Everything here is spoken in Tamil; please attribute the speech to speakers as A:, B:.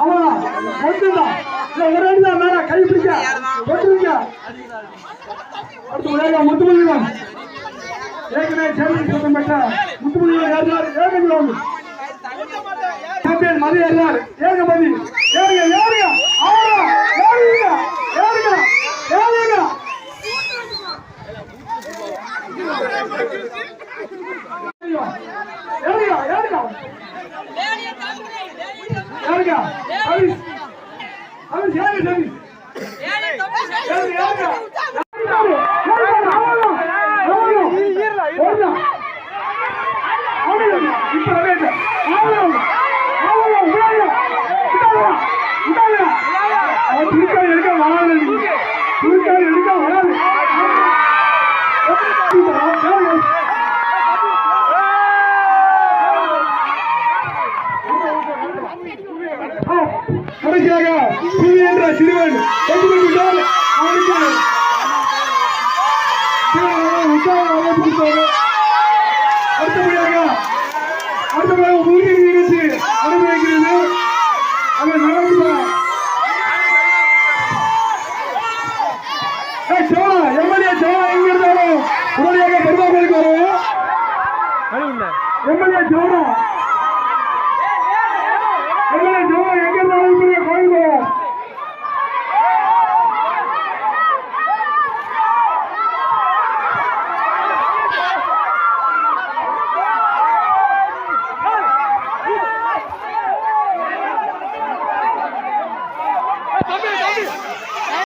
A: அவ்வளவுதான் ஒன்றுதான் இல்ல ஒரு அடி தான் மேல கை பிடிக்க. ஒன்றுங்க அடுத்து உலக முத்துமலிவன் ஏற்கனவே சேம்பியன் பட்டம் பெற்ற முத்துமலிவன் யார் யார்? ஏகமதி சாம்பியன் மதி யார் ஏகமதி. ஏறுங்க ஏறுங்க. ஆமா ஏறுங்க ஏறுங்க ஏறுங்க. ஏறுங்க ஏறுங்க. ஏறுங்க ஹரிஸ் ஹரிஸ் ஏறுங்க ஹரிஸ் கடைசியாக புவி என்ற சிறுவன் கொண்டு கொண்டுவிட்டால் அவனுக்கு உற்சாகம் கொடுத்தாரு அடுத்தபடியாக அடுத்தபடியாக முருகை நிகழ்ச்சி அனுபவிக்கிறது அங்க நடந்து சோழா எம்எல்ஏ சோழா எங்க இருந்தாலும் உடனடியாக பெருமாளுக்கு வரும் எம்எல்ஏ சோழா Amém, amém.